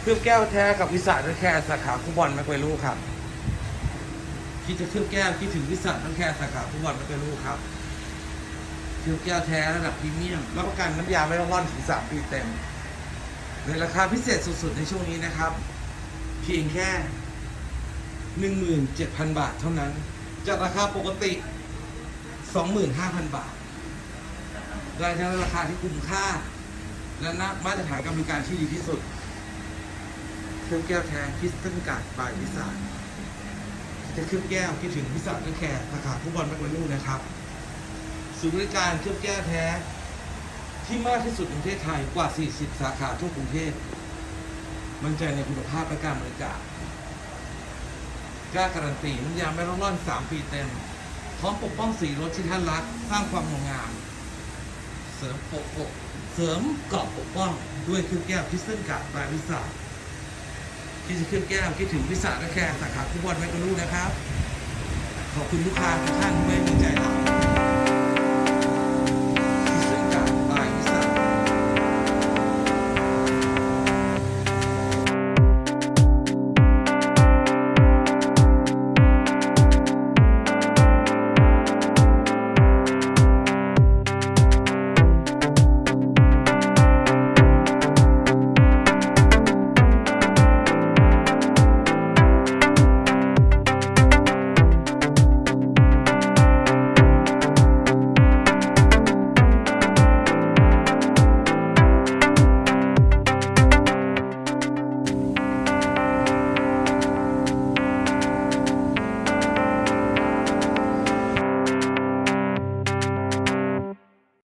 เครื่องแก้วแท้กับวิสาทแค่สาขาฟุตบอลไม่เคยรู้ครับคิดจะเครื่องแก้วคิดถึงวิสาทแค่สาขาฟุตบอลไม่เคยรู้ครับเครื่องแก้วแท้ระดับพรีเมียมรับประกันน้ำยาไม่ต้องร่อนถึงสามปีเต็มในราคาพิเศษสุด ๆ ในช่วงนี้นะครับ เพียงแค่ 17,000 บาทเท่านั้น จากราคาปกติ 25,000 บาท ได้ในราคาที่คุ้มค่า และน่ามาตรฐานการบริการที่ดีที่สุดเครื่องแก้วแท้คิสตัลการ์ดบายวิสานจะเครื่องแก้วคิดถึงวิสานก็แค่สาขาฟุตบอลแมกนาลูนะครับศูนย์บริการเครื่องแก้วแท้ ที่มากที่สุดในประเทศไทยกว่า 40 สาขาทั่วกรุงเทพมั่นใจในคุณภาพและการบริการกล้าการันตีน้ำยาไม่ต้องร่อน3ปีเต็ม พร้อมปกป้องสีรถที่ท่านรัก สร้างความงดงาม เสริมปกปกเสริมเกราะปกป้องด้วยเครื่องแก้วพิสตันกาดบายวิสาคิดถึงเครื่องแก้วคิดถึงวิสาและแค่สาขาฟุตบอลแมกกาลูนะครับ ขอบคุณลูกค้าทุกท่านที่ไว้วางใจเรา